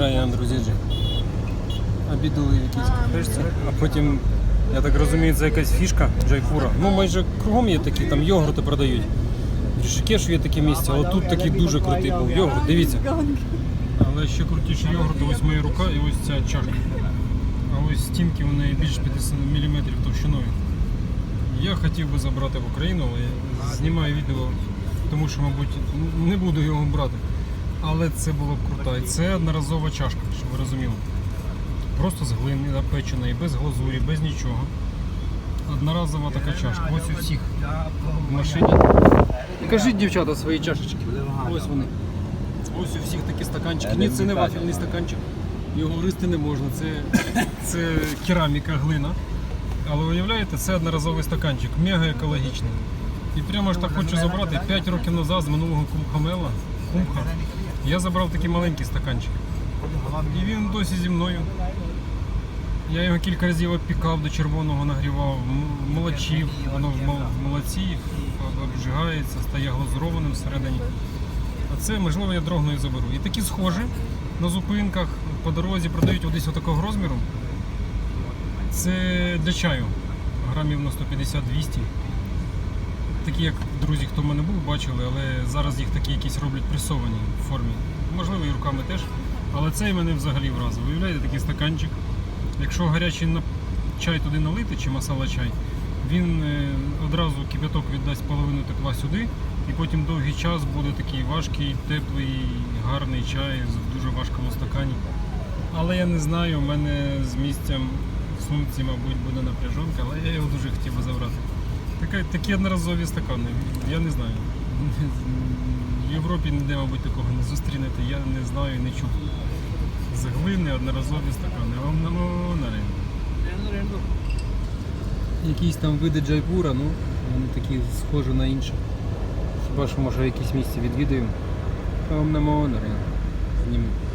Нараян, друзі. Обідали в кафешці, а потім, я так розумію, це якась фішка Джайпура. Ну, майже кругом є такі, там йогурти продають. В є таке місце, але тут такий дуже крутий був йогурт, дивіться. Але ще крутіший йогурт, ось моя рука і ось ця чашка. А ось стінки вони більш 50 мм товщиною. Я хотів би забрати в Україну, але знімаю відео, тому що, мабуть, не буду його брати. Але це було б круто. І це одноразова чашка, щоб ви розуміли. Просто з глини напечена і без глазурі, без нічого. Одноразова така чашка. Ось у всіх в машині. Кажіть, дівчата, свої чашечки. Ось вони. Ось у всіх такі стаканчики. Ні, це не вафельний стаканчик. Його гристи не можна. Це, це кераміка, глина. Але уявляєте, це одноразовий стаканчик, мега екологічний. І прямо ж так хочу забрати 5 років назад з минулого кумхамела, кумха, я забрав такі маленькі стаканчики. І він досі зі мною. Я його кілька разів обпікав до червоного нагрівав, молочив, воно в молоці обжигається, стає глазурованим всередині. А це, можливо, я дрогною заберу. І такі схожі на зупинках, по дорозі продають десь отакого розміру. Це для чаю. Грамів на 150-200. Такі, як друзі, хто в мене був, бачили, але зараз їх такі якісь роблять пресовані в формі. Можливо, і руками теж. Але цей мене взагалі вразив. Уявляєте, такий стаканчик. Якщо гарячий чай туди налити чи масала чай, він е, одразу кипяток віддасть половину тепла сюди, і потім довгий час буде такий важкий, теплий, гарний чай в дуже важкому стакані. Але я не знаю, у мене з місцем в сумці, мабуть, буде напряжонка, але я його дуже хотів би забрати. Така, такі одноразові стакани, я не знаю. В Європі ніде, мабуть, такого не зустрінете, я не знаю і не чув. З глини одноразові стакани. Вам на ринку. Якісь там види джайпура, ну, вони такі схожі на інші. Хіба що може якісь місця відвідуємо. Вам на Знімемо.